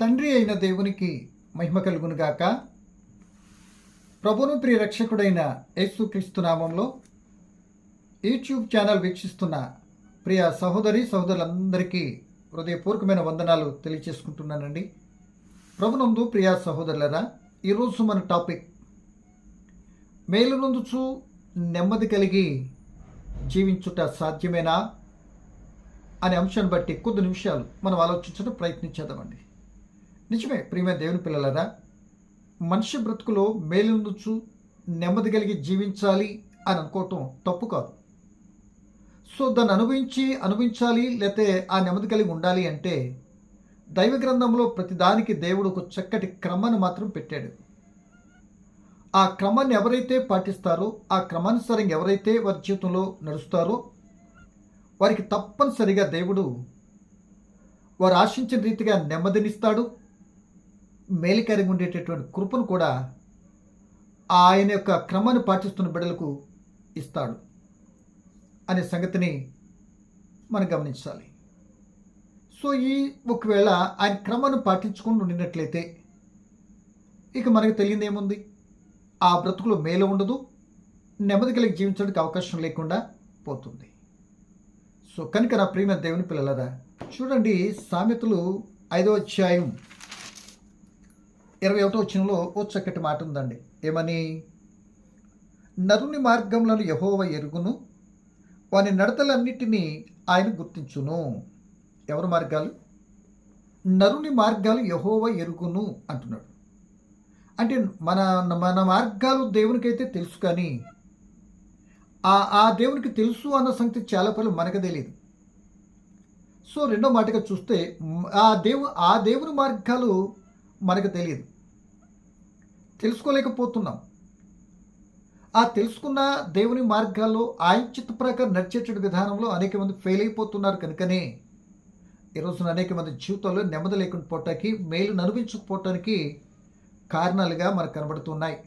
తండ్రి అయిన దేవునికి మహిమ కలుగునుగాక ప్రభును ప్రియ రక్షకుడైన యేసుక్రీస్తు నామంలో యూట్యూబ్ ఛానల్ వీక్షిస్తున్న ప్రియ సహోదరి సహోదరులందరికీ హృదయపూర్వకమైన వందనాలు తెలియచేసుకుంటున్నానండి. ప్రభునందు ప్రియ సహోదరులరా ఈరోజు మన టాపిక్ మేలునందుచు నెమ్మది కలిగి జీవించుట సాధ్యమేనా? అనే అంశాన్ని బట్టి కొద్ది నిమిషాలు మనం ఆలోచించడం ప్రయత్నించేద్దామండి. నిజమే ప్రియమైన దేవుని పిల్లలరా మనిషి బ్రతుకులో మేలుండొచ్చు నెమ్మది కలిగి జీవించాలి అని అనుకోవటం తప్పు కాదు. సో దాన్ని అనుభవించి అనుభవించాలి లేతే ఆ నెమ్మది కలిగి ఉండాలి అంటే దైవ గ్రంథంలో ప్రతిదానికి దేవుడు ఒక చక్కటి క్రమాన్ని మాత్రం పెట్టాడు. ఆ క్రమాన్ని ఎవరైతే పాటిస్తారో ఆ క్రమానుసారంగా ఎవరైతే వారి జీవితంలో నడుస్తారో వారికి తప్పనిసరిగా దేవుడు వారు ఆశించిన రీతిగా నెమ్మదినిస్తాడు మేలికరంగా ఉండేటటువంటి కృపను కూడా ఆయన యొక్క క్రమాన్ని పాటిస్తున్న బిడ్డలకు ఇస్తాడు అనే సంగతిని మనం గమనించాలి. సో ఈ ఒకవేళ ఆయన క్రమాన్ని పాటించుకుని ఉండినట్లయితే ఇక మనకు తెలియదు ఏముంది ఆ బ్రతుకులో మేలు ఉండదు నెమ్మది కలిగి జీవించడానికి అవకాశం లేకుండా పోతుంది. సో కనుక నా ప్రియమైన దేవుని పిల్లలరా చూడండి సామెతలు ఐదో అధ్యాయం ఇరవై ఒకటో వచ్చినలో ఓ చక్కటి మాట ఉందండి. ఏమని? నరుని మార్గములను యహోవ ఎరుగును వాని నడతలన్నిటినీ ఆయన గుర్తించును. ఎవరి మార్గాలు? నరుని మార్గాలు యహోవ ఎరుగును అంటున్నాడు. అంటే మన మన మార్గాలు దేవునికైతే తెలుసు కానీ ఆ ఆ దేవునికి తెలుసు అన్న సంగతి చాలా పనులు మనకు తెలియదు. సో రెండో మాటగా చూస్తే ఆ దేవు ఆ దేవుని మార్గాలు మనకు తెలియదు. తెలుసుకోలేకపోతున్నాం. ఆ తెలుసుకున్న దేవుని మార్గాల్లో ఆయన చిత్త ప్రకారం నడిచేటువంటి విధానంలో అనేక మంది ఫెయిల్ అయిపోతున్నారు కనుకనే ఈరోజున అనేక మంది జీవితంలో నెమ్మది లేకుండా పోవటానికి మేలు ననిపించకపోవటానికి కారణాలుగా మనకు కనబడుతున్నాయి.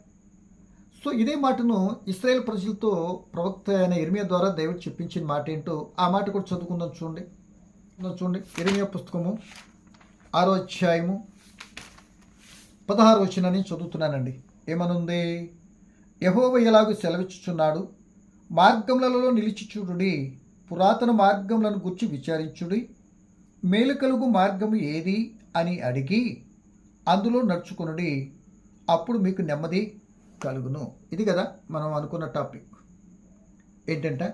సో ఇదే మాటను ఇస్రాయేల్ ప్రజలతో ప్రవక్త అయిన ఇర్మియా ద్వారా దేవుడు చెప్పించిన మాట ఏంటో ఆ మాట కూడా చదువుకుందాం చూడండి. చూడండి. ఇర్మియా పుస్తకము ఆరో అధ్యాయము పదహారు వచ్చినని చదువుతున్నానండి. ఏమనుంది? యహోవ ఎలాగూ సెలవిచ్చుచున్నాడు? మార్గములలో నిలిచి చూడుడి పురాతన మార్గములను గుర్చి విచారించుడి మేలు కలుగు మార్గము ఏది అని అడిగి అందులో నడుచుకునుడి అప్పుడు మీకు నెమ్మది కలుగును. ఇది కదా మనం అనుకున్న టాపిక్. ఏంటంటే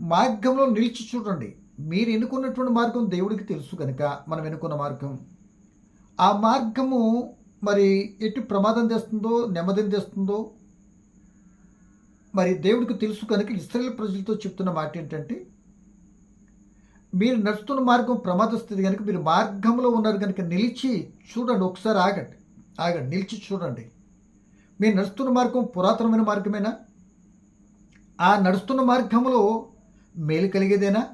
మార్గంలో నిలిచి చూడండి మీరు ఎన్నుకున్నటువంటి మార్గం దేవుడికి తెలుసు కనుక మనం ఎన్నుకున్న మార్గం? ఆ మార్గము మరి ఎటు ప్రమాదం తెస్తుందో నెమ్మదిని తెస్తుందో మరి దేవుడికి తెలుసు కనుక ఇస్రాయేల్ ప్రజలతో చెప్తున్న మాట ఏంటంటే మీరు నడుస్తున్న మార్గం ప్రమాద స్థితి కనుక మీరు మార్గంలో ఉన్నారు కనుక నిలిచి చూడండి ఒకసారి ఆగండి ఆగండి నిలిచి చూడండి. మీరు నడుస్తున్న మార్గం పురాతనమైన మార్గమేనా? ఆ నడుస్తున్న మార్గంలో మేలు కలిగేదేనా?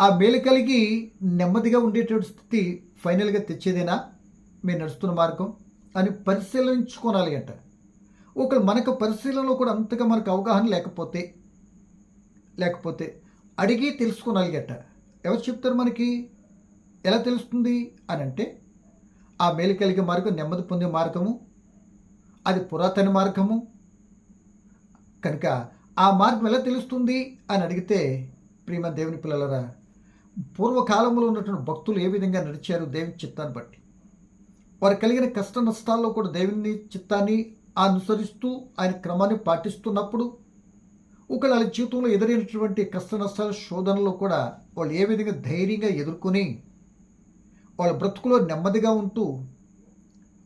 ఆ మేలు కలిగి నెమ్మదిగా ఉండేటువంటి స్థితి ఫైనల్గా తెచ్చేదేనా? మీరు నడుస్తున్న మార్గం. అని పరిశీలించుకోనాలి అంట. ఒక మనకు పరిశీలనలో కూడా అంతగా మనకు అవగాహన లేకపోతే లేకపోతే అడిగి తెలుసుకోనాలి అంట. ఎవరు చెప్తారు మనకి? ఎలా తెలుస్తుంది? అని అంటే ఆ మేలు కలిగే మార్గం నెమ్మది పొందే మార్గము అది పురాతన మార్గము. కనుక ఆ మార్గం ఎలా తెలుస్తుంది? అని అడిగితే ప్రియమ దేవుని పిల్లలరా పూర్వకాలంలో ఉన్నటువంటి భక్తులు ఏ విధంగా నడిచారు దేవుని చిత్తాన్ని బట్టి? వారు కలిగిన కష్ట నష్టాల్లో కూడా దేవుని చిత్తాన్ని అనుసరిస్తూ ఆయన క్రమాన్ని పాటిస్తున్నప్పుడు ఒకవేళ వాళ్ళ జీవితంలో ఎదురైనటువంటి కష్ట నష్టాల శోధనలో కూడా వాళ్ళు ఏ విధంగా ధైర్యంగా ఎదుర్కొని వాళ్ళ బ్రతుకులో నెమ్మదిగా ఉంటూ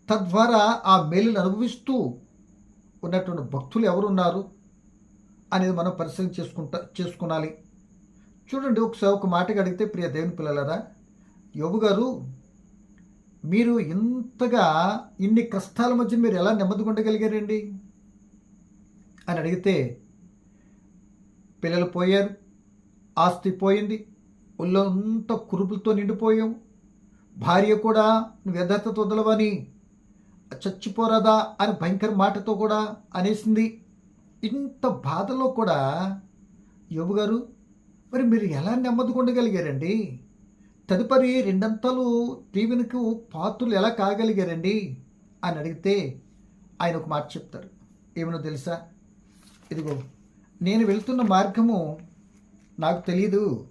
తద్వారా ఆ మేలును అనుభవిస్తూ ఉన్నటువంటి భక్తులు ఎవరున్నారు అనేది మనం పరిశీలన చేసుకుంటా చేసుకునాలి. చూడండి ఒకసారి ఒక మాటగా అడిగితే ప్రియ దేవుని పిల్లలరా యోబు గారు మీరు ఇంతగా ఇన్ని కష్టాల మధ్య మీరు ఎలా నెమ్మదిగా ఉండగలిగారండి? అని అడిగితే పిల్లలు పోయారు ఆస్తి పోయింది ఒళ్ళో అంత కురుపులతో నిండిపోయాం భార్య కూడా నువ్వు యథార్థత వదలవని చచ్చిపోరాదా అని భయంకర మాటతో కూడా అనేసింది. ఇంత బాధలో కూడా యోబు గారు మరి మీరు ఎలా నెమ్మదికొండగలిగారండి తదుపరి రెండంతలు దీవెనకు పాత్రలు ఎలా కాగలిగారండి? అని అడిగితే ఆయన ఒక మాట చెప్తారు. ఏమనో తెలుసా? ఇదిగో నేను వెళ్తున్న మార్గము నాకు తెలియదు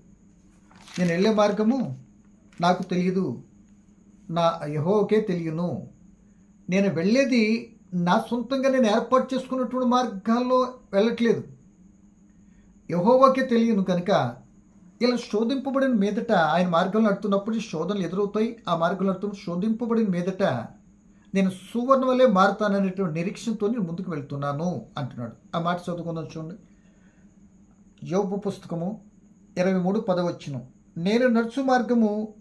నేను వెళ్ళే మార్గము నాకు తెలియదు నా యహోకే తెలియను. నేను వెళ్ళేది నా సొంతంగా నేను ఏర్పాటు చేసుకున్నటువంటి మార్గాల్లో వెళ్ళట్లేదు. యహోవాకే తెలియను కనుక ఇలా శోధింపబడిన మీదట ఆయన మార్గంలో నడుతున్నప్పుడు శోధనలు ఎదురవుతాయి. ఆ మార్గంలో నడుతున్న శోధింపబడిన మీదట నేను సువర్ణ వల్లే మారుతాననేటువంటి నిరీక్షణతో నేను ముందుకు వెళ్తున్నాను అంటున్నాడు. ఆ మాట చదువుకుందాం చూడండి. యోపు పుస్తకము ఇరవై మూడు పదవచ్చును నేను నడుచు మార్గము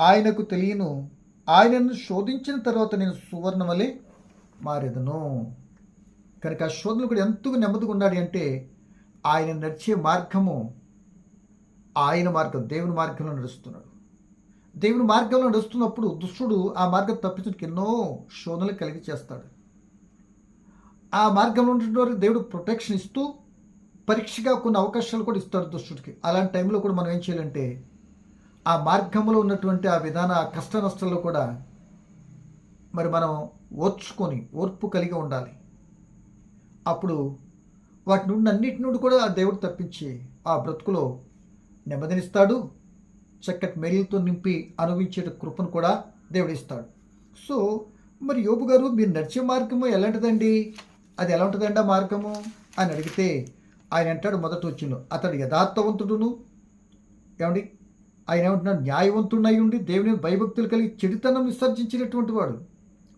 ఆయనకు తెలియను. ఆయనను శోధించిన తర్వాత నేను సువర్ణ వలె మారేదను. కనుక ఆ శోధనలు కూడా ఎంతగా నెమ్మదిగా ఉండాలి అంటే ఆయన నడిచే మార్గము ఆయన మార్గం దేవుని మార్గంలో నడుస్తున్నాడు. దేవుని మార్గంలో నడుస్తున్నప్పుడు దుష్టుడు ఆ మార్గం తప్పించడానికి ఎన్నో శోధనలు కలిగి చేస్తాడు. ఆ మార్గంలో ఉన్నటువంటి దేవుడు ప్రొటెక్షన్ ఇస్తూ పరీక్షగా కొన్ని అవకాశాలు కూడా ఇస్తాడు దుష్టుడికి. అలాంటి టైంలో కూడా మనం ఏం చేయాలంటే ఆ మార్గంలో ఉన్నటువంటి ఆ విధాన కష్ట నష్టాల్లో కూడా మరి మనం ఓర్చుకొని ఓర్పు కలిగి ఉండాలి. అప్పుడు వాటి నుండి అన్నిటి నుండి కూడా ఆ దేవుడు తప్పించి ఆ బ్రతుకులో నెమ్మదినిస్తాడు చక్కటి మెరుగులతో నింపి అనుభవించే కృపను కూడా దేవుడిస్తాడు సో మరి యోబు గారు మీరు నడిచే మార్గము ఎలాంటిదండి? అది ఎలా ఉంటుందండి ఆ మార్గము? అని అడిగితే ఆయన అంటాడు మొదట వచ్చిన అతడు యథార్థవంతుడును ఏమండి? ఆయన ఏమంటున్నాడు న్యాయవంతుడై ఉండి దేవుని భయభక్తులు కలిగి చెడుతనం విసర్జించినటువంటి వాడు.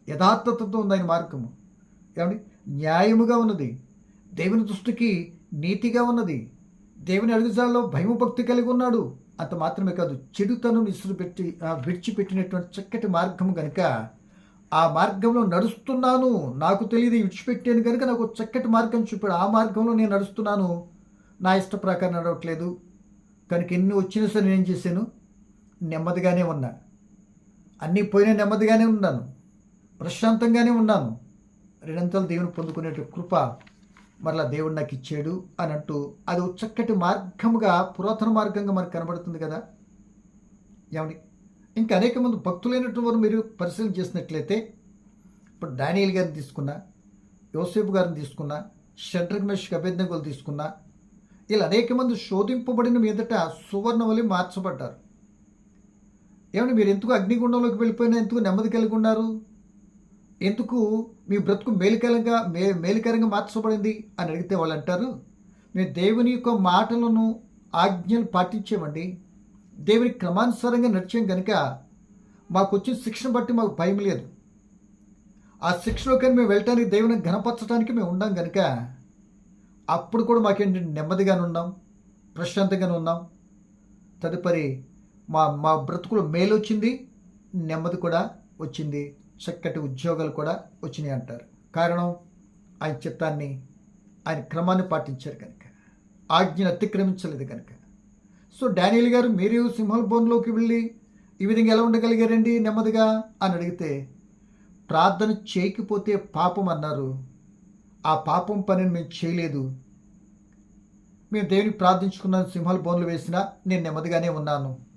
యథార్థతతో ఉంది ఆయన మార్గము. ఏమండి? న్యాయముగా ఉన్నది. దేవుని దృష్టికి నీతిగా ఉన్నది. దేవుని అడుగుజాల్లో భయభక్తి కలిగి ఉన్నాడు. అంత మాత్రమే కాదు చెడుతనం విసిరిపెట్టి ఆ, విడిచిపెట్టినటువంటి చక్కటి మార్గం కనుక ఆ మార్గంలో నడుస్తున్నాను నాకు తెలియదు విడిచిపెట్టాను కనుక నాకు చక్కటి మార్గం చూపాడు ఆ మార్గంలో నేను నడుస్తున్నాను. నా ఇష్ట ప్రకారం నడవట్లేదు. కనుక ఎన్ని వచ్చినా సరే నేను చేశాను? నెమ్మదిగానే ఉన్నా. అన్నీ పోయినా నెమ్మదిగానే ఉన్నాను. ప్రశాంతంగానే ఉన్నాను. రెండంతలు దేవుని పొందుకునే కృప మరలా దేవుడు నాకు ఇచ్చాడు అని అంటూ అది చక్కటి మార్గముగా పురాతన మార్గంగా మనకు కనబడుతుంది కదా? ఏమండి? ఇంకా అనేక మంది భక్తులైనటువంటి వారు మీరు పరిశీలన చేసినట్లయితే ఇప్పుడు డానియల్ గారిని తీసుకున్నా యోసేపు గారిని తీసుకున్నా షడ్రక్ మెష్ అభ్యర్థకులు తీసుకున్నా ఇలా అనేక మంది శోధింపబడిన మీదట సువర్ణవలి మార్చబడ్డారు. ఏమని మీరు ఎందుకు అగ్నిగుండంలోకి వెళ్ళిపోయినా ఎందుకు నెమ్మది కలిగి ఉన్నారు? ఎందుకు మీ బ్రతుకు మేలికరంగా మే మేలికరంగా మార్చబడింది అని అడిగితే వాళ్ళు అంటారు మేము దేవుని యొక్క మాటలను ఆజ్ఞలు పాటించామండి దేవుని క్రమానుసారంగా నడిచాం కనుక మాకు వచ్చిన శిక్షణ బట్టి మాకు భయం లేదు. ఆ శిక్షలో కానీ మేము వెళ్ళటానికి దేవుని ఘనపరచడానికి మేము ఉన్నాం కనుక అప్పుడు కూడా మాకేంటంటే నెమ్మదిగానే ఉన్నాం ప్రశాంతంగానే ఉన్నాం. తదుపరి మా మా బ్రతుకులో మేలు వచ్చింది నెమ్మది కూడా వచ్చింది. చక్కటి ఉద్యోగాలు కూడా వచ్చినాయి అంటారు. కారణం ఆయన చిత్తాన్ని ఆయన క్రమాన్ని పాటించారు కనుక. ఆజ్ఞను అతిక్రమించలేదు కనుక. సో డానియల్ గారు మీరు సింహల బోన్లోకి వెళ్ళి ఈ విధంగా ఎలా ఉండగలిగారండి? నెమ్మదిగా అని అడిగితే ప్రార్థన చేయకపోతే పాపం అన్నారు. ఆ పాపం పనిని మేము చేయలేదు. మేము దేవునికి ప్రార్థించుకున్నాను సింహాలు బోన్లు వేసినా నేను నెమ్మదిగానే ఉన్నాను.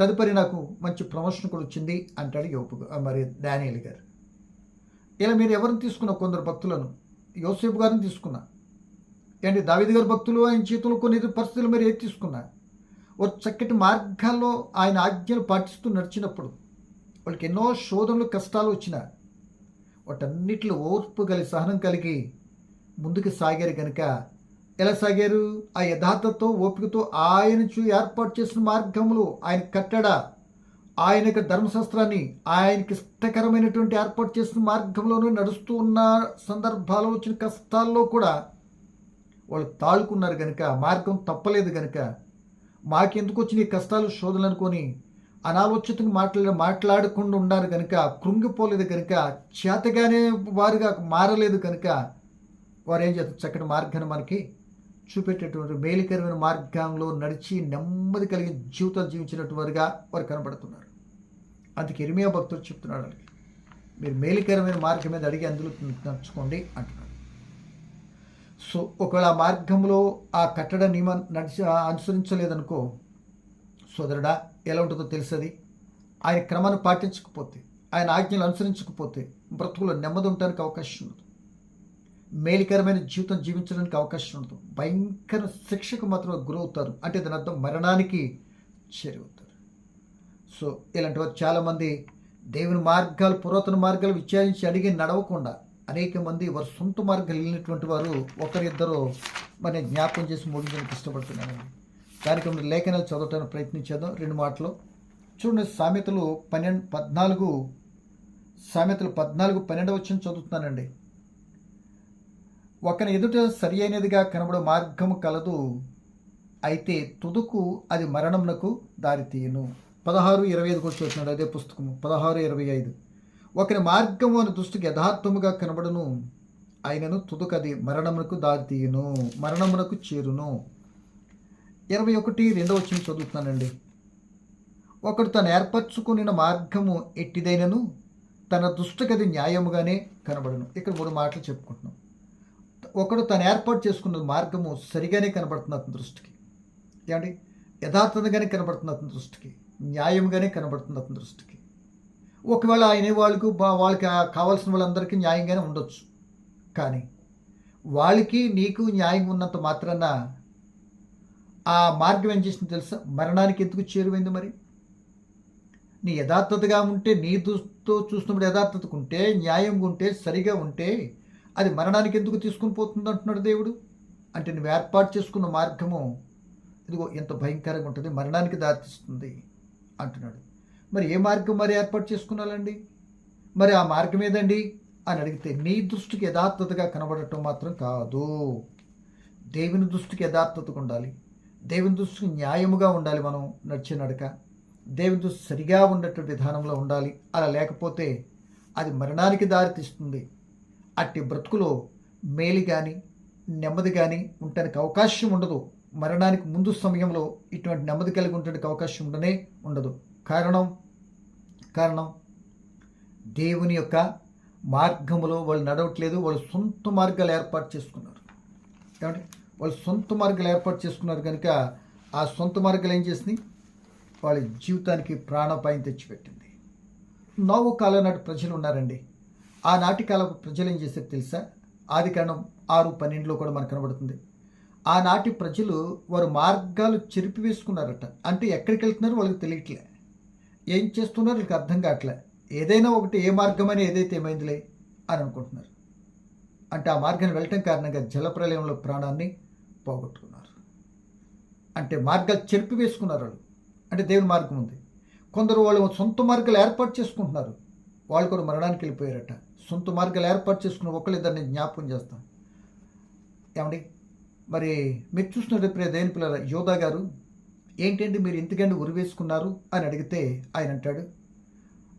తదుపరి నాకు మంచి ప్రమోషన్ కూడా వచ్చింది అంటాడు యోపు మరి డానియల్ గారు. ఇలా మీరు ఎవరిని తీసుకున్న? కొందరు భక్తులను. యోసేపు గారిని తీసుకున్నా. ఏంటి దావిది గారి భక్తులు? ఆయన చేతులు కొన్ని పరిస్థితులు మీరు ఏది తీసుకున్నా? ఒక చక్కటి మార్గాల్లో ఆయన ఆజ్ఞలు పాటిస్తూ నడిచినప్పుడు వాళ్ళకి ఎన్నో శోధనలు కష్టాలు వచ్చినా వాటన్నిటిలో ఓర్పు కలిగి సహనం కలిగి ముందుకు సాగారు కనుక ఎలా సాగారు ఆ యథార్థతో ఓపికతో ఆయన చూ ఏర్పాటు చేసిన మార్గములు ఆయన కట్టడ ఆయన యొక్క ధర్మశాస్త్రాన్ని ఆయనకి ఇష్టకరమైనటువంటి ఏర్పాటు చేసిన మార్గంలోనే నడుస్తూ ఉన్న సందర్భాలు వచ్చిన కష్టాల్లో కూడా వాళ్ళు తాళుకున్నారు కనుక మార్గం తప్పలేదు కనుక మాకెందుకు వచ్చిన ఈ కష్టాలు శోధనలు అనుకొని అనాలోచితంగా మాట్లాడ మాట్లాడకుండా ఉన్నారు కనుక కృంగిపోలేదు కనుక చేతగానే వారుగా మారలేదు కనుక వారు ఏం చేస్తారు? చక్కటి మార్గాన్ని మనకి చూపెట్టేటువంటి మేలుకరమైన మార్గంలో నడిచి నెమ్మది కలిగి జీవితాలు జీవించినట్టు వారుగా వారు కనబడుతున్నారు. అందుకే ఇరిమియా భక్తుడు చెప్తున్నాడు వాళ్ళకి మీరు మేలుకరమైన మార్గం మీద అడిగి అందులో నడుచుకోండి అంటున్నాడు. సో ఒకవేళ ఆ మార్గంలో ఆ కట్టడ నియమం నడిచి అనుసరించలేదనుకో సోదరుడా ఎలా ఉంటుందో తెలుసది? ఆయన క్రమాన్ని పాటించకపోతే ఆయన ఆజ్ఞలు అనుసరించకపోతే బ్రతుకులో నెమ్మది ఉండడానికి అవకాశం ఉండదు. మేలికరమైన జీవితం జీవించడానికి అవకాశం ఉంటుంది భయంకర శిక్షకు మాత్రం గురవుతారు. అంటే దాని అర్థం మరణానికి చేరవుతారు సో ఇలాంటి వారు చాలామంది దేవుని మార్గాలు పురాతన మార్గాలు విచారించి అడిగి నడవకుండా అనేక మంది వారి సొంత మార్గాలు వెళ్ళినటువంటి వారు ఒకరిద్దరు మరి జ్ఞాపకం చేసి ముగించడానికి ఇష్టపడుతున్నాను దానికి ఉన్న లేఖనాలు చదవటానికి ప్రయత్నించేద్దాం రెండు మాటలు. చూడండి సామెతలు పన్నెండు పద్నాలుగు సామెతలు పద్నాలుగు పన్నెండు వచ్చిన చదువుతున్నానండి. ఒకని ఎదుట సరి అయినదిగా కనబడు మార్గము కలదు. అయితే తుదుకు అది మరణమునకు దారితీయను పదహారు ఇరవై ఐదుకు వచ్చి వచ్చినాడు అదే పుస్తకము. పదహారు ఇరవై ఐదు. ఒకరి మార్గము అని దృష్టికి యథార్థముగా కనబడును. అయినను తుదుకు అది మరణమునకు దారితీయును మరణమునకు చేరును. ఇరవై ఒకటి రెండవ వచ్చిన చదువుతున్నానండి. ఒకడు తను ఏర్పరచుకున్న మార్గము ఎట్టిదైనను తన దుష్టగది న్యాయముగానే కనబడును. ఇక్కడ మూడు మాటలు చెప్పుకుంటున్నాం. ఒకడు తను ఏర్పాటు చేసుకున్న మార్గము సరిగానే కనబడుతుంది అతని దృష్టికి. ఏమండి? యథార్థంగానే కనబడుతుంది అతని దృష్టికి. న్యాయంగానే కనబడుతుంది అతని దృష్టికి. ఒకవేళ ఆయన వాళ్ళకు వాళ్ళకి కావాల్సిన వాళ్ళందరికీ న్యాయంగానే ఉండొచ్చు. కానీ వాళ్ళకి నీకు న్యాయం ఉన్నంత మాత్రాన ఆ మార్గం ఏం చేసింది తెలుసా? మరణానికి ఎందుకు చేరువైంది మరి? నీ యథార్థతగా ఉంటే నీ దృష్టితో చూసినప్పుడు యథార్థతకు ఉంటే న్యాయంగా ఉంటే సరిగా ఉంటే అది మరణానికి ఎందుకు తీసుకుని పోతుంది అంటున్నాడు దేవుడు? అంటే నువ్వు ఏర్పాటు చేసుకున్న మార్గము ఇదిగో ఎంత భయంకరంగా ఉంటుంది మరణానికి దారితీస్తుంది అంటున్నాడు. మరి ఏ మార్గం మరి ఏర్పాటు చేసుకున్నాలండి? మరి ఆ మార్గం ఏదండి? అని అడిగితే నీ దృష్టికి యథార్థతగా కనబడటం మాత్రం కాదు. దేవుని దృష్టికి యథార్థతగా ఉండాలి. దేవుని దృష్టికి న్యాయముగా ఉండాలి మనం నడిచే నడక. దేవుని దృష్టి సరిగా ఉన్నట్టు విధానంలో ఉండాలి. అలా లేకపోతే అది మరణానికి దారితీస్తుంది. అట్టి బ్రతుకులో మేలు కానీ నెమ్మది కానీ ఉండటానికి అవకాశం ఉండదు. మరణానికి ముందు సమయంలో ఇటువంటి నెమ్మది కలిగి ఉండడానికి అవకాశం ఉండనే ఉండదు. కారణం కారణం దేవుని యొక్క మార్గములో వాళ్ళు నడవట్లేదు. వాళ్ళు సొంత మార్గాలు ఏర్పాటు చేసుకున్నారు. కాబట్టి వాళ్ళు సొంత మార్గాలు ఏర్పాటు చేసుకున్నారు కనుక ఆ సొంత మార్గాలు ఏం చేసినాయి వాళ్ళ జీవితానికి ప్రాణాపాయం తెచ్చిపెట్టింది. నవ్వు కాలం నాటి ప్రజలు ఉన్నారండి. ఆనాటి కాలపు ప్రజలు ఏం చేశారు తెలుసా? ఆది కారణం ఆరు పన్నెండులో కూడా మనకు కనబడుతుంది. ఆనాటి ప్రజలు వారు మార్గాలు చెరిపి వేసుకున్నారట అంటే ఎక్కడికి వెళ్తున్నారో వాళ్ళకి తెలియట్లే. ఏం చేస్తున్నారో వాళ్ళకి అర్థం కావట్లే. ఏదైనా ఒకటి ఏ మార్గమని ఏదైతే ఏమైందిలే అని అనుకుంటున్నారు. అంటే ఆ మార్గాన్ని వెళ్ళటం కారణంగా జలప్రలయంలో ప్రాణాన్ని పోగొట్టుకున్నారు. అంటే మార్గాలు చెరిపి వేసుకున్నారు వాళ్ళు. అంటే దేవుని మార్గం ఉంది. కొందరు వాళ్ళు సొంత మార్గాలు ఏర్పాటు చేసుకుంటున్నారు. వాళ్ళు కూడా మరణానికి వెళ్ళిపోయారట. సొంత మార్గాలు ఏర్పాటు చేసుకున్న ఒకళ్ళిద్దరిని జ్ఞాపకం చేస్తాం. ఏమండి? మరి మీరు చూస్తున్నట్టు ప్రియ దేని పిల్లల యోధా గారు ఏంటంటే మీరు ఎందుకంటే ఉరివేసుకున్నారు అని అడిగితే ఆయన అంటాడు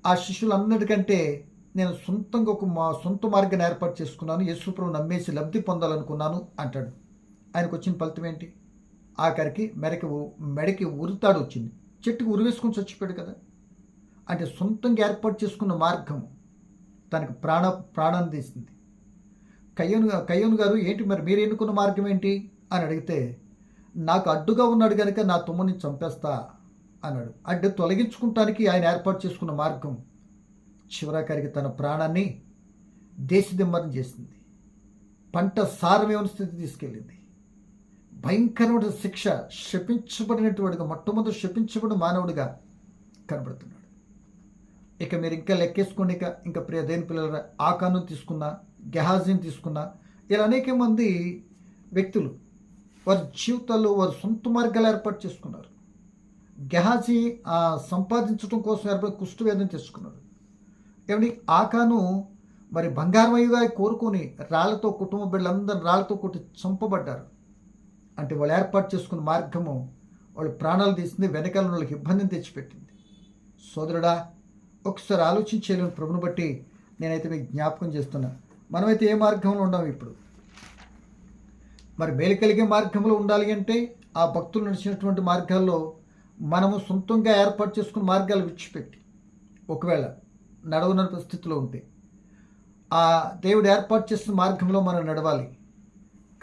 ఆ శిష్యులందరికంటే నేను సొంతంగా ఒక మా సొంత మార్గాన్ని ఏర్పాటు చేసుకున్నాను. యేసుప్రభు నమ్మేసి లబ్ధి పొందాలనుకున్నాను అంటాడు. ఆయనకు వచ్చిన ఫలితం ఏంటి? ఆఖరికి మెడకి మెడకి ఉరితాడు వచ్చింది. చెట్టుకు ఉరివేసుకొని చచ్చిపోయాడు కదా. అంటే సొంతంగా ఏర్పాటు చేసుకున్న మార్గం తనకు ప్రాణ ప్రాణాన్ని తీసింది. కయ్యను కయ్యను గారు ఏంటి మరి మీరు ఎన్నుకున్న మార్గం ఏంటి? అని అడిగితే నాకు అడ్డుగా ఉన్నాడు కనుక నా తమ్ముని చంపేస్తా అన్నాడు. అంటే తొలగించుకుంటానికి ఆయన ఏర్పాటు చేసుకున్న మార్గం చివరాఖరికి తన ప్రాణాన్ని దేశదిమ్మరం చేసింది. పంట సారమేమని స్థితి తీసుకెళ్ళింది. భయంకరమైన శిక్ష శపించబడినటువంటిగా మొట్టమొదటి శపించబడిన మానవుడిగా కనబడుతున్నాడు. ఇక మీరు ఇంకా లెక్కేసుకోండి ఇక ఇంకా ప్రియ దేని పిల్లల ఆకాను తీసుకున్నా గెహాజీని తీసుకున్నా ఇలా అనేక మంది వ్యక్తులు వారి జీవితాల్లో వారి సొంత మార్గాలు ఏర్పాటు చేసుకున్నారు. గెహాజీ సంపాదించడం కోసం ఏర్పడి కుష్ఠవేదన తెచ్చుకున్నాడు ఏమండి ఆకాను మరి బంగారమయ్యగా కోరుకొని రాళ్ళతో కుటుంబ బిడ్డలందరూ రాళ్ళతో కొట్టి చంపబడ్డారు. అంటే వాళ్ళు ఏర్పాటు చేసుకున్న మార్గము వాళ్ళు ప్రాణాలు తీసింది వెనకాల వాళ్ళకి ఇబ్బందిని తెచ్చిపెట్టింది. సోదరుడా ఒకసారి ఆలోచించేయలేని ప్రభుని బట్టి నేనైతే మీకు జ్ఞాపకం చేస్తున్నా. మనమైతే ఏ మార్గంలో ఉన్నాం ఇప్పుడు? మరి మేలు కలిగే మార్గంలో ఉండాలి అంటే ఆ భక్తులు నడిచినటువంటి మార్గాల్లో మనము సొంతంగా ఏర్పాటు చేసుకున్న మార్గాలు విడిచిపెట్టి. ఒకవేళ నడవన స్థితిలో ఉంటే ఆ దేవుడు ఏర్పాటు చేసిన మార్గంలో మనం నడవాలి.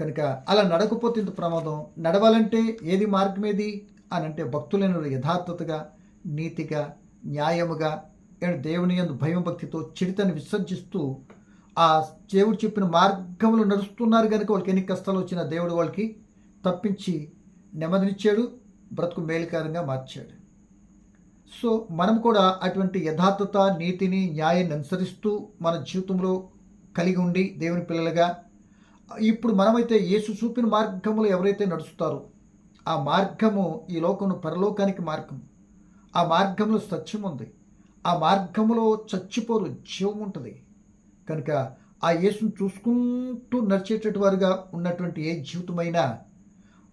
కనుక అలా నడకపోతే ఇంత ప్రమాదం. నడవాలంటే ఏది మార్గం ఏది? అని అంటే భక్తులైన యథార్థతగా నీతిగా న్యాయముగా దేవుని ఎందు భయం భక్తితో చిడితని విసర్జిస్తూ ఆ దేవుడు చెప్పిన మార్గంలో నడుస్తున్నారు కనుక వాళ్ళకి ఎన్ని కష్టాలు వచ్చినా దేవుడు వాళ్ళకి తప్పించి నెమ్మదినిచ్చాడు బ్రతుకు మేలుకారంగా మార్చాడు. సో మనం కూడా అటువంటి యథార్థత నీతిని న్యాయాన్ని అనుసరిస్తూ మన జీవితంలో కలిగి ఉండి దేవుని పిల్లలుగా ఇప్పుడు మనమైతే యేసు చూపిన మార్గంలో ఎవరైతే నడుస్తారో ఆ మార్గము ఈ లోకంలో పరలోకానికి మార్గం. ఆ మార్గంలో సత్యం ఉంది ఆ మార్గంలో చచ్చిపోరు జీవం ఉంటుంది. కనుక ఆ యేసును చూసుకుంటూ నడిచేటటువంటి వారుగా ఉన్నటువంటి ఏ జీవితమైనా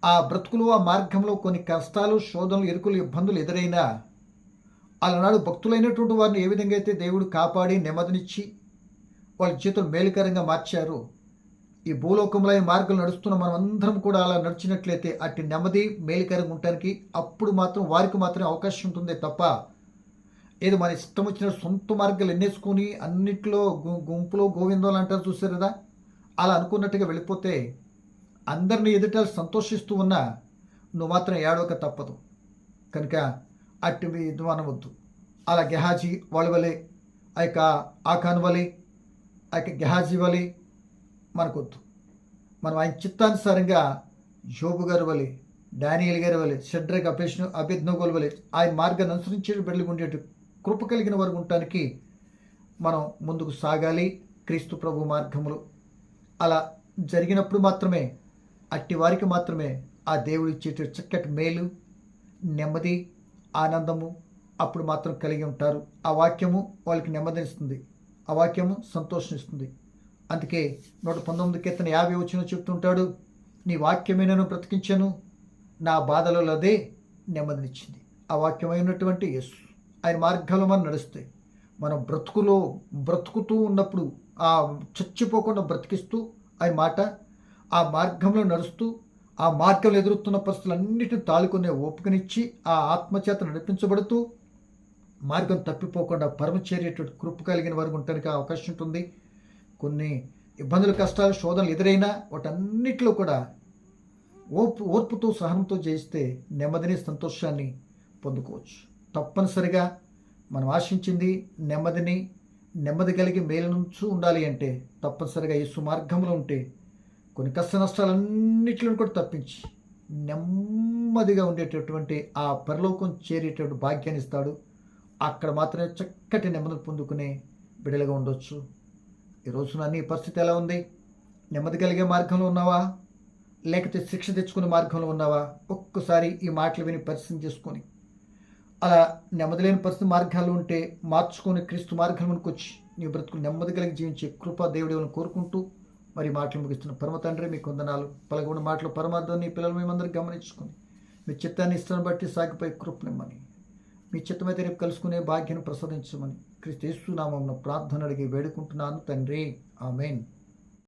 ఆ బ్రతుకులు ఆ మార్గంలో కొన్ని కష్టాలు శోధనలు ఎరుకులు ఇబ్బందులు ఎదురైనా అలనాడు భక్తులైనటువంటి వారిని ఏ విధంగా అయితే దేవుడు కాపాడి నెమ్మదినిచ్చి వాళ్ళ జీవితం మేలుకరంగా మార్చారు ఈ భూలోకంలో ఈ మార్గం నడుస్తున్న మనం అందరం కూడా అలా నడిచినట్లయితే అట్టి నెమ్మది మేలుకరంగా ఉండటానికి అప్పుడు మాత్రం వారికి మాత్రమే అవకాశం ఉంటుంది తప్ప ఏదో మన ఇష్టం వచ్చిన సొంత మార్గాలు ఎన్నేసుకొని అన్నిట్లో గుంపులో గోవిందోలు అంటారు చూసారు కదా? అలా అనుకున్నట్టుగా వెళ్ళిపోతే అందరిని ఎదుట సంతోషిస్తూ ఉన్నా నువ్వు మాత్రం ఏడవక తప్పదు. కనుక అట్టి ఇది అనవద్దు అలా గెహాజీ వాళ్ళ వలె ఆ యొక్క ఆఖాన్ వలె ఆ యొక్క గెహాజీ వలె మనకొద్దు. మనం ఆయన చిత్తానుసారంగా యోబు గారి వలె డానియల్ గారి వలె షడ్రక్ అపేష్ను అభిజ్ఞోగుల వలె ఆయన మార్గాన్ని అనుసరించే బిడ్డలు ఉండేట్టు కృప కలిగిన వారు ఉండటానికి మనం ముందుకు సాగాలి. క్రీస్తు ప్రభు మార్గములు. అలా జరిగినప్పుడు మాత్రమే అట్టి వారికి మాత్రమే ఆ దేవుడు ఇచ్చే చక్కటి మేలు నెమ్మది ఆనందము అప్పుడు మాత్రం కలిగి ఉంటారు. ఆ వాక్యము వాళ్ళకి నెమ్మదినిస్తుంది. ఆ వాక్యము సంతోషిస్తుంది అందుకే నూట పంతొమ్మిది కీర్తన యాభై వచ్చిన చెప్తుంటాడు నీ వాక్యమే నేను బ్రతికించాను నా బాధలలో అదే నెమ్మదినిచ్చింది. ఆ వాక్యమైనటువంటి యస్సు ఆయన మార్గాలు మనం నడుస్తే మనం బ్రతుకులో బ్రతుకుతూ ఉన్నప్పుడు ఆ చచ్చిపోకుండా బ్రతికిస్తూ ఆయన మాట ఆ మార్గంలో నడుస్తూ ఆ మార్గంలో ఎదురుతున్న పరిస్థితులన్నిటిని తాలుకునే ఓపికనిచ్చి ఆ ఆత్మచేత నడిపించబడుతూ మార్గం తప్పిపోకుండా పరమ చేరేటువంటి కృప కలిగిన వారికి ఉండడానికి అవకాశం ఉంటుంది. కొన్ని ఇబ్బందులు కష్టాలు శోధనలు ఎదురైనా వాటన్నిటిలో కూడా ఓర్పు ఓర్పుతో సహనంతో చేస్తే నెమ్మదిని సంతోషాన్ని పొందుకోవచ్చు. తప్పనిసరిగా మనం ఆశించింది నెమ్మదిని నెమ్మది కలిగి మేలునుంచు ఉండాలి అంటే తప్పనిసరిగా ఈ సుమార్గంలో ఉంటే కొన్ని కష్ట నష్టాలన్నిటిని కూడా తప్పించి నెమ్మదిగా ఉండేటటువంటి ఆ పరలోకం చేరేటటువంటి భాగ్యాన్ని ఇస్తాడు. అక్కడ మాత్రమే చక్కటి నెమ్మది పొందుకునే బిడలుగా ఉండొచ్చు. ఈ రోజున నీ పరిస్థితి ఎలా ఉంది? నెమ్మది కలిగే మార్గంలో ఉన్నావా? లేకపోతే శిక్ష తెచ్చుకునే మార్గంలో ఉన్నావా? ఒక్కసారి ఈ మాటలు విని పరిస్థితి చేసుకొని అలా నెమ్మది లేని పరిస్థితి మార్గాలు ఉంటే మార్చుకొని క్రీస్తు మార్గంలోకి వచ్చి నీ బ్రతుకు నెమ్మది కలిగి జీవించే కృప దేవుడు కోరుకుంటూ మరి మాటలు ముగిస్తున్న పరమ తండ్రి మీ కొందనాలు పలకొండ మాటలు పరమార్థాన్ని పిల్లలు మేమందరూ గమనించుకొని మీ చిత్తాన్ని ఇష్టాన్ని బట్టి సాగిపోయి కృపనిమ్మని మీ చిత్తమైతే రేపు కలుసుకునే భాగ్యాన్ని ప్రసాదించమని క్రీస్తు నామం ప్రార్థన అడిగి వేడుకుంటున్నాను తండ్రి. ఆమెన్.